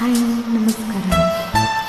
Hai, namaskaram.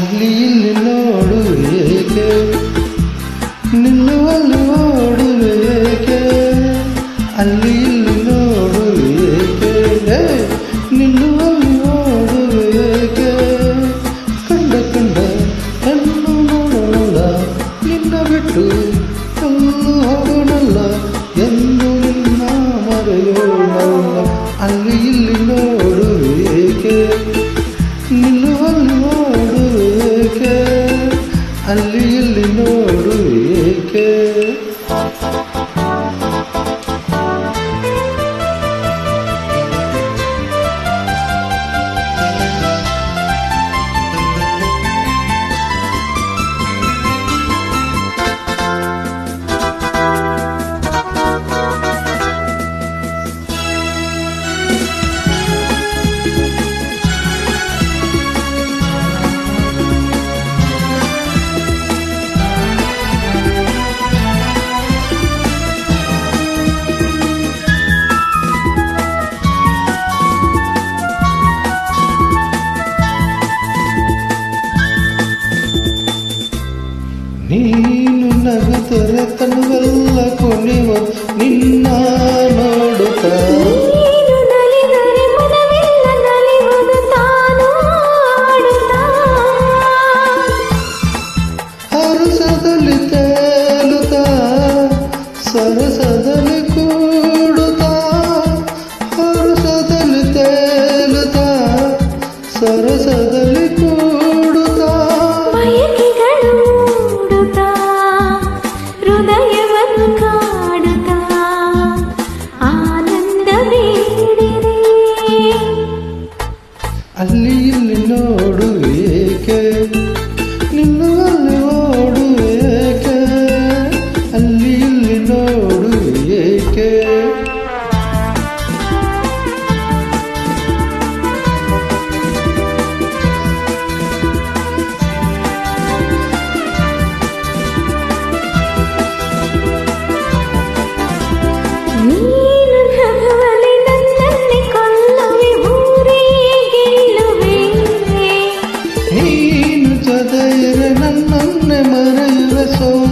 அகலியில் என்னோடு Música ನೀನು ನಗು ತೊರೆ ತನುವೆಲ್ಲ ಕೊನೆವ ನಿನ್ನ ನೋಡುತ್ತ.